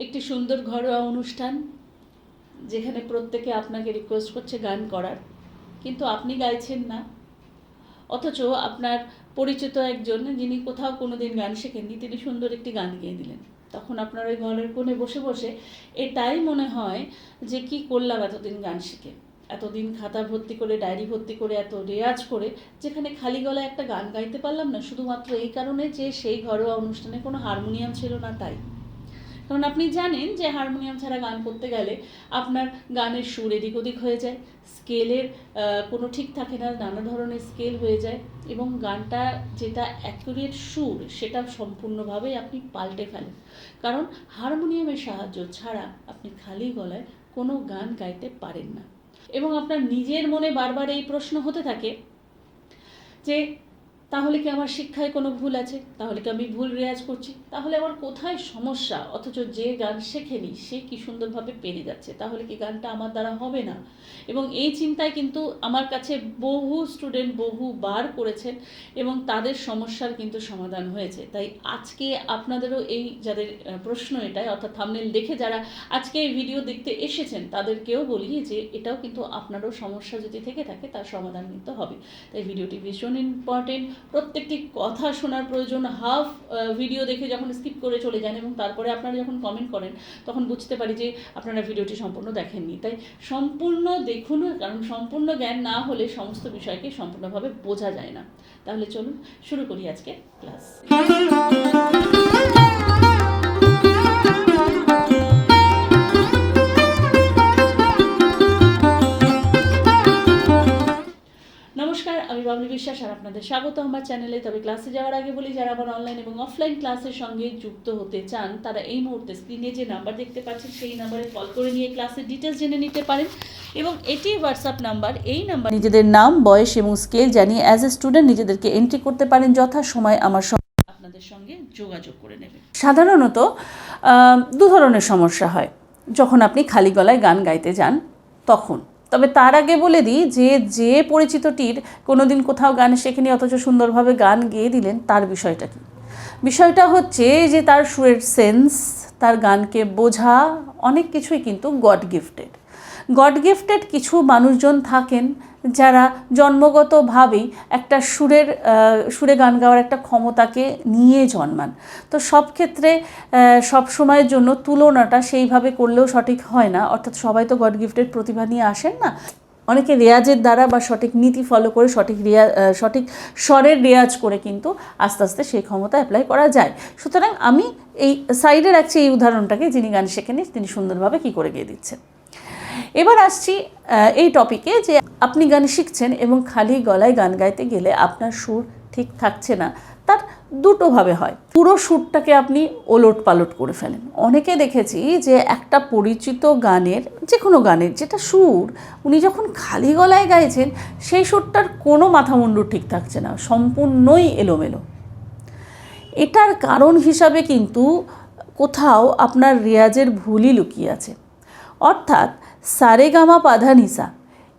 একটি সুন্দর ঘরোয়া অনুষ্ঠান, যেখানে প্রত্যেকে আপনাকে রিকোয়েস্ট করছে গান করার। কিন্তু আপনি গাইছেন না। অথচ আপনার পরিচিত একজন, যিনি কোথাও কোনো দিন গান শেখেননি, তিনি সুন্দর একটি গান গেয়ে দিলেন। তখন আপনার ওই ঘরের কোণে বসে বসে এটাই মনে হয় যে কি করলাম এতদিন গান শিখে। এতদিন খাতা ভর্তি করে, ডায়েরি ভর্তি করে, এত রেয়াজ করে, যেখানে খালি গলায় একটা গান গাইতে পারলাম না। শুধুমাত্র এই কারণে যে সেই ঘরোয়া অনুষ্ঠানে কোনো হারমোনিয়াম ছিল না তাই। কারণ আপনি জানেন যে হারমোনিয়াম ছাড়া গান করতে গেলে আপনার গানের সুর এদিক ওদিক হয়ে যায়, স্কেলের কোনো ঠিক থাকে না, নানা ধরনের স্কেল হয়ে যায় এবং গানটা যেটা অ্যাকুরেট সুর সেটা সম্পূর্ণভাবেই আপনি পাল্টে ফেলেন। কারণ হারমোনিয়ামের সাহায্য ছাড়া আপনি খালি গলায় কোনো গান গাইতে পারেন না। এবং আপনার নিজের মনে বারবার এই প্রশ্ন হতে থাকে যে তাহলে কি আমার শিক্ষায় কোনো ভুল আছে? তাহলে কি আমি ভুল রেয়াজ করছি? তাহলে আমার কোথায় সমস্যা? অথচ যে গান শেখেনি, সে কি সুন্দরভাবে পেরে যাচ্ছে? তাহলে কি গানটা আমার দ্বারা হবে না? এবং এই চিন্তায় কিন্তু আমার কাছে বহু স্টুডেন্ট বহুবার করেছেন এবং তাদের সমস্যার কিন্তু সমাধান হয়েছে। তাই আজকে আপনাদেরও এই যাদের প্রশ্ন এটাই, অর্থাৎ থামনেল দেখে যারা আজকে এই ভিডিও দেখতে এসেছেন, তাদেরকেও বলি যে এটাও কিন্তু আপনারও সমস্যা যদি থেকে থাকে, তার সমাধান কিন্তু হবে। তাই ভিডিওটি ভীষণ ইম্পর্টেন্ট প্রত্যেকটি কথা শোনার প্রয়োজন। হাফ ভিডিও দেখে যখন স্কিপ করে চলে যান এবং তারপরে আপনারা যখন কমেন্ট করেন, তখন বুঝতে পারি যে আপনারা ভিডিওটি সম্পূর্ণ দেখেননি। তাই সম্পূর্ণ দেখুন, কারণ সম্পূর্ণ জ্ঞান না হলে সমস্ত বিষয়কে সম্পূর্ণভাবে বোঝা যায় না। তাহলে চলুন, শুরু করি আজকে ক্লাস বাবলি বিশ্বাস আর আপনাদের স্বাগত আমার চ্যানেলে তবে ক্লাসে যাওয়ার আগে বলি, যারা আমার অনলাইন এবং অফলাইন ক্লাসের সঙ্গে যুক্ত হতে চান, তারা এই মুহূর্তে স্ক্রিনে যে নাম্বার দেখতে পাচ্ছেন, সেই নাম্বারে কল করে নিয়ে ক্লাসের ডিটেলস জেনে নিতে পারেন। এবং এটি হোয়াটসঅ্যাপ নাম্বার এই নাম্বার নিজেদের নাম, বয়স এবং স্কেল জানিয়ে অ্যাজ এ স্টুডেন্ট নিজেদেরকে এন্ট্রি করতে পারেন যথা সময় আমার আপনাদের সঙ্গে যোগাযোগ করে নেবেন। সাধারণত দু ধরনের সমস্যা হয়। যখন আপনি খালি গলায় গান গাইতে যান, তখন তবে তার আগে বলে দিই যে যে পরিচিতটির কোনো দিন কোথাও গান শেখেনি, অথচ সুন্দরভাবে গান গেয়ে দিলেন, তার বিষয়টা কি? বিষয়টা হচ্ছে যে, তার সুরের সেন্স, তার গানকে বোঝা, অনেক কিছুই কিন্তু গড গিফটেড। গড গিফটেড কিছু মানুষজন থাকেন যারা জন্মগতভাবেই একটা সুরের সুরে গান গাওয়ার একটা ক্ষমতাকে নিয়ে জন্মান। তো সব ক্ষেত্রে সব সময়ের জন্য তুলনাটা সেইভাবে করলেও সঠিক হয় না। অর্থাৎ সবাই তো গড গিফটেড প্রতিভা নিয়ে আসেন না। অনেকে রেয়াজের দ্বারা বা সঠিক নীতি ফলো করে, সঠিক রেয়া সঠিক স্বরের রেয়াজ করে কিন্তু আস্তে আস্তে সেই ক্ষমতা অ্যাপ্লাই করা যায়। সুতরাং আমি এই সাইডে রাখছি এই উদাহরণটাকে যিনি গান শেখেনি তিনি সুন্দরভাবে কী করে গিয়ে দিচ্ছেন? এবার আসছি এই টপিকে যে আপনি গান শিখছেন এবং খালি গলায় গান গাইতে গেলে আপনার সুর ঠিক থাকছে না, তার দুটোভাবে হয়। পুরো সুরটাকে আপনি ওলট পালট করে ফেলেন। অনেকে দেখেছি যে একটা পরিচিত গানের যে কোনো গানের, যেটা সুর, উনি যখন খালি গলায় গাইছেন, সেই সুরটার কোনো মাথামুন্ডু ঠিক থাকছে না, সম্পূর্ণই এলোমেলো। এটার কারণ হিসাবে কিন্তু কোথাও আপনার রেয়াজের ভুলই লুকিয়ে আছে। অর্থাৎ সারেগামা পাধানিসা,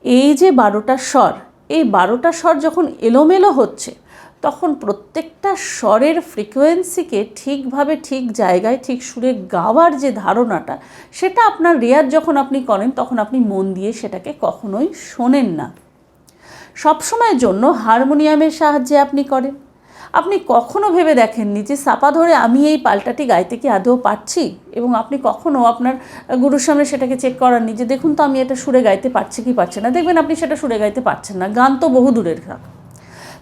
এই যে বারোটা স্বর, এই বারোটা স্বর যখন এলোমেলো হচ্ছে, তখন প্রত্যেকটা স্বরের ফ্রিকোয়েন্সিকে ঠিকভাবে ঠিক জায়গায়, ঠিক সুরে গাওয়ার যে ধারণাটা, সেটা আপনার রেয়াজ যখন আপনি করেন, তখন আপনি মন দিয়ে সেটাকে কখনোই শোনেন না। সবসময়ের জন্য হারমোনিয়ামের সাহায্যে আপনি করেন। আপনি কখনো ভেবে দেখেননি যে সাপা ধরে আমি এই পাল্টাটি গাইতে কি আদৌ পারছি? এবং আপনি কখনো আপনার গুরুর সামনে সেটাকে চেক করাননি যে দেখুন তো আমি এটা সুরে গাইতে পারছি কি পারছি না? দেখবেন আপনি সেটা সুরে গাইতে পারছেন না। গান তো বহু দূরের থাক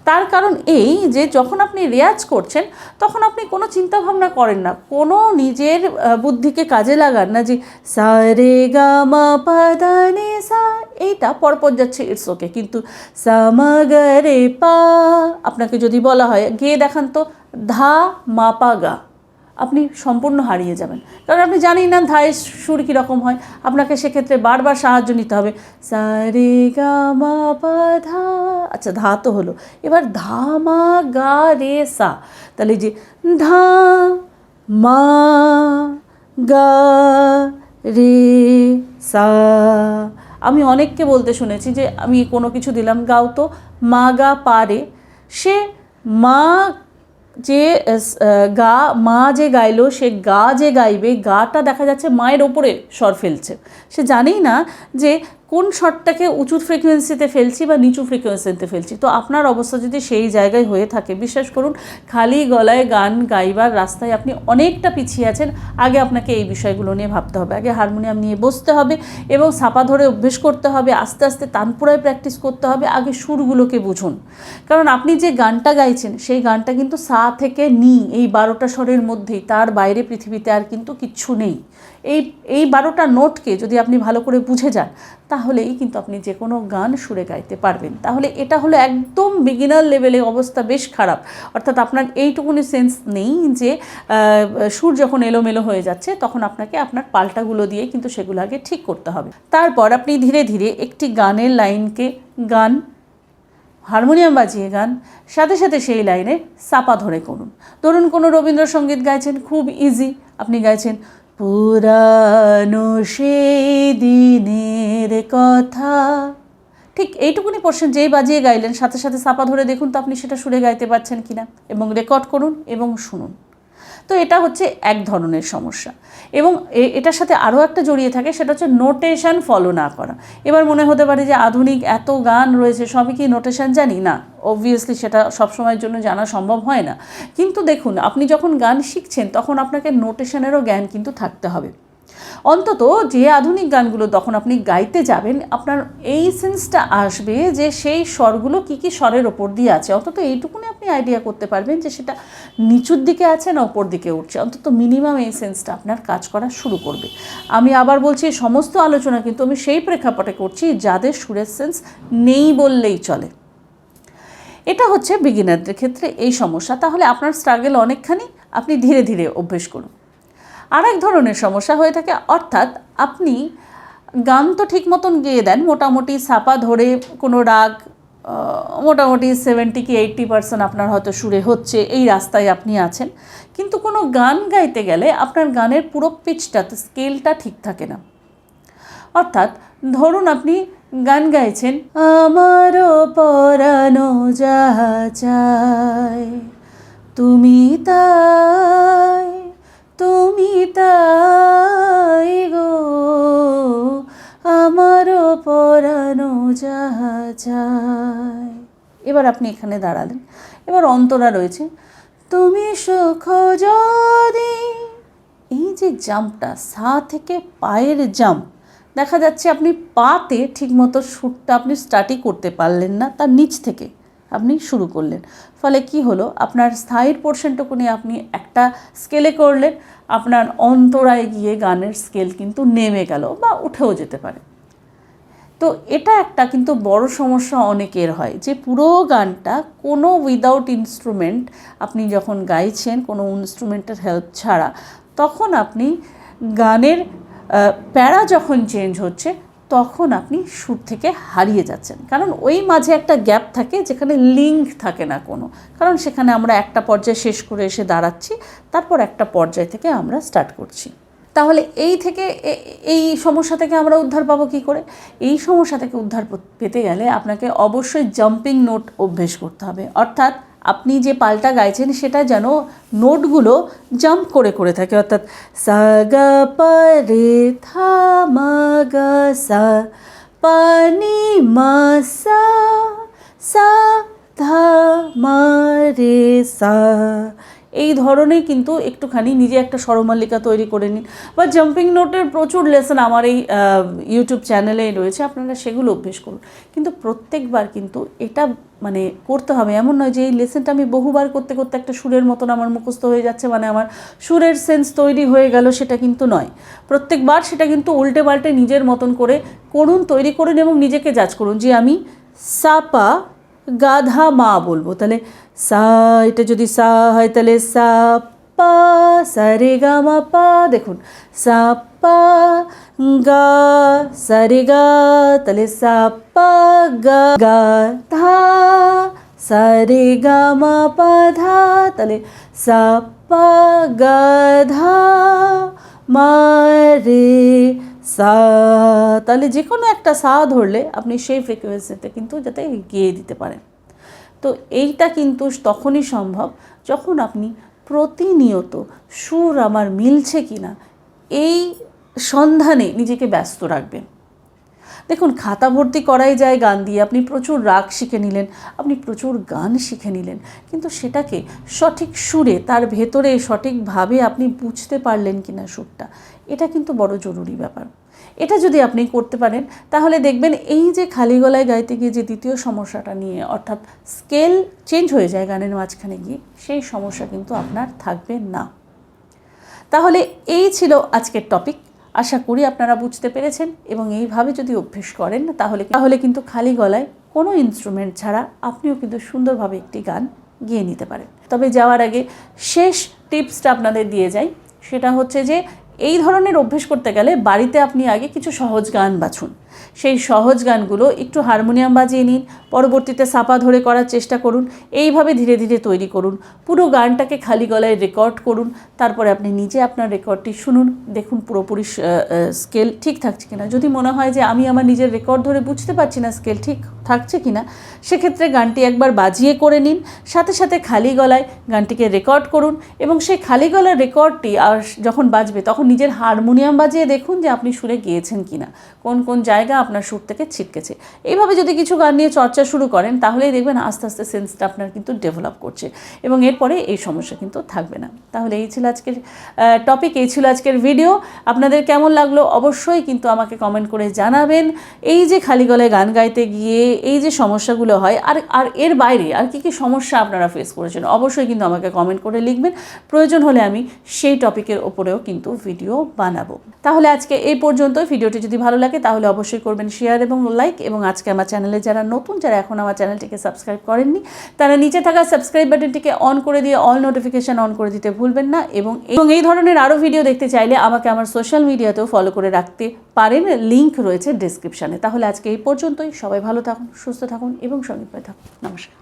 তার কারণ এই যে যখন আপনি রেয়াজ করছেন, তখন আপনি কোনো চিন্তা ভাবনা করেন না। কোনো নিজের বুদ্ধিকে কাজে লাগান না যে, সা রে গা মা পা দা নে সা। এইটা পরপর যাচ্ছে, ইটস ওকে। কিন্তু সামাগারে গা পা, আপনাকে যদি বলা হয় গেয়ে দেখান তো, ধা মা পা গা। আপনি সম্পূর্ণ হারিয়ে যাবেন। কারণ আপনি জানেন না ধায়ের সুর কীরকম হয়। আপনাকে সেক্ষেত্রে বারবার সাহায্য নিতে হবে। সা রে গা মা পা ধা। আচ্ছা ধা তো হলো। এবার ধা মা গা রে সা। তাহলে যে ধা মা গা রে সা। আমি অনেককে বলতে শুনেছি যে, আমি কোনো কিছু দিলাম, গাও তো। মা গা পা রে। সে মা যে গা, মা যে গাইলো, সে গা যে গাইবে, গাটা দেখা যাচ্ছে মায়ের ওপরে স্বর ফেলছে। সে জানেই না যে কোন স্বরটাকে উঁচু ফ্রিকোয়েন্সিতে ফেলছি বা নিচু ফ্রিকোয়েন্সিতে ফেলছি? তো আপনার অবস্থা যদি সেই জায়গায় হয়ে থাকে, বিশ্বাস করুন, খালি গলায় গান গাইবার রাস্তায় আপনি অনেকটা পিছিয়ে আছেন, আগে আপনাকে এই বিষয়গুলো নিয়ে ভাবতে হবে। আগে হারমোনিয়াম নিয়ে বসতে হবে এবং ছাপা ধরে অভ্যেস করতে হবে, আস্তে আস্তে তানপুরায় প্র্যাকটিস করতে হবে, আগে সুরগুলোকে বুঝুন। কারণ আপনি যে গানটা গাইছেন, সেই গানটা কিন্তু সা থেকে নি, এই বারোটা স্বরের মধ্যেই, তার বাইরে পৃথিবীতে আর কিন্তু কিচ্ছু নেই। এই এই বারোটা নোটকে যদি আপনি ভালো করে বুঝে যান তাহলেই কিন্তু আপনি যে কোনো গান সুরে গাইতে পারবেন। তাহলে এটা হলো একদম বিগিনার লেভেলে অবস্থা বেশ খারাপ। অর্থাৎ আপনার এইটুকুনি সেন্স নেই যে সুর যখন এলোমেলো হয়ে যাচ্ছে, তখন আপনাকে আপনার পাল্টাগুলো দিয়ে কিন্তু সেগুলো আগে ঠিক করতে হবে। তারপর আপনি ধীরে ধীরে একটি গানের লাইনকে গান, হারমোনিয়াম বাজিয়ে গান, সাথে সাথে সেই লাইনে চাপা ধরে করুন। ধরুন কোনো রবীন্দ্রসঙ্গীত গাইছেন, খুব ইজি আপনি গাইছেন পুরানো সেই দিনের কথা। ঠিক এইটুকুনি পোর্শন যেই বাজিয়ে গাইলেন, সাথে সাথে চাপা ধরে দেখুন তো আপনি সেটা সুরে গাইতে পারছেন কিনা। এবং রেকর্ড করুন এবং শুনুন। তো এটা হচ্ছে এক ধরনের সমস্যা। এবং এটার সাথে আরও একটা জড়িয়ে থাকে, সেটা হচ্ছে নোটেশন ফলো না করা। এবার মনে হতে পারে যে আধুনিক এত গান রয়েছে, সবই কি নোটেশন জানি? না অবভিয়াসলি সেটা সবসময়ের জন্য জানা সম্ভব হয় না। কিন্তু দেখুন, আপনি যখন গান শিখছেন, তখন আপনাকে নোটেশনেরও জ্ঞান কিন্তু থাকতে হবে। অন্তত যে আধুনিক গানগুলো তখন আপনি গাইতে যাবেন, আপনার এই সেন্সটা আসবে যে সেই স্বরগুলো কি কি স্বরের ওপর দিয়ে আছে। অন্তত এইটুকুনি আপনি আইডিয়া করতে পারবেন যে সেটা নিচুর দিকে আছে না ওপর দিকে উঠছে। অন্তত মিনিমাম এই সেন্সটা আপনার কাজ করা শুরু করবে। আমি আবার বলছি সমস্ত আলোচনা কিন্তু আমি সেই প্রেক্ষাপটে করছি যাদের সুরের সেন্স নেই বললেই চলে। এটা হচ্ছে বিগিনারদের ক্ষেত্রে এই সমস্যা। তাহলে আপনার স্ট্রাগল অনেকখানি আপনি ধীরে ধীরে অভ্যেস করুন। আর এক ধরনের সমস্যা হয়ে থাকে, অর্থাৎ আপনি গান তো ঠিক মতন গেয়ে দেন, মোটামুটি ছাপা ধরে কোনো রাগ মোটামুটি সেভেন্টি কি এইট্টি পার্সেন্ট আপনার হয়তো সুরে হচ্ছে, এই রাস্তায় আপনি আছেন। কিন্তু কোনো গান গাইতে গেলে আপনার গানের পুরো পিচটাতে স্কেলটা ঠিক থাকে না। অর্থাৎ ধরুন আপনি গান গাইছেন আমারও পরানো যাহা চাই তুমি তাই তুমি তাই গো, আমার পরানো যাহা চাই। এবার আপনি এখানে দাঁড়ালেন। এবার অন্তরা রয়েছে। তুমি সুখ যদি, এই যে জাম্পটা, সা থেকে পায়ের জাম্প, দেখা যাচ্ছে আপনি পাতে ঠিকমতো সুরটা আপনি স্টার্টই করতে পারলেন না, তার নিচ থেকে। আপনি শুরু করলেন। ফলে কি হলো? আপনার স্থায়ীর পোর্শনটুকুনি আপনি একটা স্কেলে করলেন। আপনার অন্তরায় গিয়ে গানের স্কেল কিন্তু নেমে গেল বা উঠেও যেতে পারে। তো এটা একটা কিন্তু বড় সমস্যা অনেকের হয় যে পুরো গানটা কোনো উইদাউট ইনস্ট্রুমেন্ট আপনি যখন গাইছেন, কোনো ইনস্ট্রুমেন্টের হেল্প ছাড়া, তখন আপনি গানের প্যারা যখন চেঞ্জ হচ্ছে তখন আপনি সুর থেকে হারিয়ে যাচ্ছেন। কারণ ওই মাঝে একটা গ্যাপ থাকে যেখানে লিঙ্ক থাকে না কোনো। কারণ সেখানে আমরা একটা পর্যায়ে শেষ করে এসে দাঁড়াচ্ছি, তারপর একটা পর্যায় থেকে আমরা স্টার্ট করছি। তাহলে এই থেকে এই সমস্যা থেকে আমরা উদ্ধার পাবো কী করে? এই সমস্যা থেকে উদ্ধার পেতে গেলে আপনাকে অবশ্যই জাম্পিং নোট অভ্যেস করতে হবে। অর্থাৎ আপনি যে পাল্টা গাইছেন সেটা যেন নোটগুলো জাম্প করে করে থাকে। অর্থাৎ সা গা পা রে থা মা গা সা পানি মা সা সা ধা মা রে সা। এই ধরনের কিন্তু একটুখানি নিজে একটা স্বরমালিকা তৈরি করে নিন। বা জাম্পিং নোটের প্রচুর লেসন আমার এই ইউটিউব চ্যানেলে রয়েছে, আপনারা সেগুলো অভ্যেস করুন। কিন্তু প্রত্যেকবার কিন্তু এটা মানে করতে হবে। এমন নয় যে এই লেসনটা আমি বহুবার করতে করতে একটা সুরের মতন আমার মুখস্থ হয়ে যাচ্ছে মানে আমার সুরের সেন্স তৈরি হয়ে গেল সেটা কিন্তু নয়। প্রত্যেকবার সেটা কিন্তু উল্টে পাল্টে নিজের মতন করে করুন, তৈরি করুন এবং নিজেকে জাজ করুন যে আমি সাপা গাধা মা বলব তাহলে সা এটা যদি সা হয় তাহলে সা পা সা রে গা মা পা দেখুন সা পা গা সা রে গা তাহলে সা পা গা গা ধা সা রে গা মা পা ধা তাহলে সা পা গা ধা মা রে সা, তাহলে যে কোনো একটা সা ধরলে আপনি সেই ফ্রিকোয়েন্সিতে কিন্তু যাতে গিয়ে দিতে পারেন। তো এইটা কিন্তু তখনই সম্ভব যখন আপনি প্রতিনিয়ত সুর আমার মিলছে কি না এই সন্ধানে নিজেকে ব্যস্ত রাখবেন। দেখুন, খাতা ভর্তি করাই যায় গান দিয়ে। আপনি প্রচুর রাগ শিখে নিলেন, আপনি প্রচুর গান শিখে নিলেন। কিন্তু সেটাকে সঠিক সুরে, তার ভেতরে সঠিকভাবে আপনি বুঝতে পারলেন কি না সুরটা, এটা কিন্তু বড় জরুরি ব্যাপার। এটা যদি আপনি করতে পারেন, তাহলে দেখবেন এই যে খালি গলায় গাইতে গিয়ে যে দ্বিতীয় সমস্যাটা নিয়ে, অর্থাৎ স্কেল চেঞ্জ হয়ে যায় গানের মাঝখানে গিয়ে, সেই সমস্যা কিন্তু আপনার থাকবে না। তাহলে এই ছিল আজকের টপিক। আশা করি আপনারা বুঝতে পেরেছেন এবং এইভাবে যদি অভ্যেস করেন, তাহলে তাহলে কিন্তু খালি গলায় কোনো ইনস্ট্রুমেন্ট ছাড়া আপনিও কিন্তু সুন্দরভাবে একটি গান গিয়ে নিতে পারেন। তবে যাওয়ার আগে শেষ টিপসটা আপনাদের দিয়ে যাই। সেটা হচ্ছে যে, এই ধরনের অভ্যেস করতে গেলে বাড়িতে আপনি আগে কিছু সহজ গান বাছুন। সেই সহজ গানগুলো একটু হারমোনিয়াম বাজিয়ে নিন, পরবর্তীতে সাপা ধরে করার চেষ্টা করুন, এইভাবে ধীরে ধীরে তৈরি করুন। পুরো গানটাকে খালি গলায় রেকর্ড করুন, তারপরে আপনি নিজে আপনার রেকর্ডটি শুনুন, দেখুন পুরোপুরি স্কেল ঠিক থাকছে কিনা। যদি মনে হয় যে আমি আমার নিজের রেকর্ড ধরে বুঝতে পারছি না স্কেল ঠিক থাকছে কিনা, সেক্ষেত্রে গানটি একবার বাজিয়ে করে নিন, সাথে সাথে খালি গলায় গানটিকে রেকর্ড করুন এবং সেই খালি গলার রেকর্ডটি আর যখন বাজবে, তখন নিজের হারমোনিয়াম বাজিয়ে দেখুন যে আপনি সুরে গিয়েছেন কিনা। কোন কোন জায়গা আপনার সুর থেকে ছিটকেছে। এইভাবে যদি কিছু গান নিয়ে চর্চা শুরু করেন, তাহলেই দেখবেন আস্তে আস্তে সেন্সটা আপনার কিন্তু ডেভেলপ করছে এবং এরপরে এই সমস্যা কিন্তু থাকবে না। তাহলে এই ছিল আজকের টপিক এই ছিল আজকের ভিডিও আপনাদের কেমন লাগল অবশ্যই কিন্তু আমাকে কমেন্ট করে জানাবেন। এই যে খালি গলায় গান গাইতে গিয়ে এই যে সমস্যাগুলো হয়, আর আর এর বাইরে আর কী কী সমস্যা আপনারা ফেস করেছেন, অবশ্যই কিন্তু আমাকে কমেন্ট করে লিখবেন। প্রয়োজন হলে আমি সেই টপিকের ওপরেও কিন্তু ভিডিও বানাবো। তাহলে আজকে এই পর্যন্ত ভিডিওটি যদি ভালো লাগে, তাহলে অবশ্যই করবেন শেয়ার এবং লাইক এবং আজকে আমার চ্যানেলে যারা নতুন, যারা এখন আমার চ্যানেলটিকে সাবস্ক্রাইব করেননি, তারা নিচে থাকা সাবস্ক্রাইব বাটনটিকে অন করে দিয়ে অল নোটিফিকেশান অন করে দিতে ভুলবেন না এবং এবং এই ধরনের আরও ভিডিও দেখতে চাইলে আমাকে আমার সোশ্যাল মিডিয়াতেও ফলো করে রাখতে পারেন। লিঙ্ক রয়েছে ডিসক্রিপশানে তাহলে আজকে এই পর্যন্তই। সবাই ভালো থাকুন, সুস্থ থাকুন এবং সঙ্গে থাকুন। নমস্কার।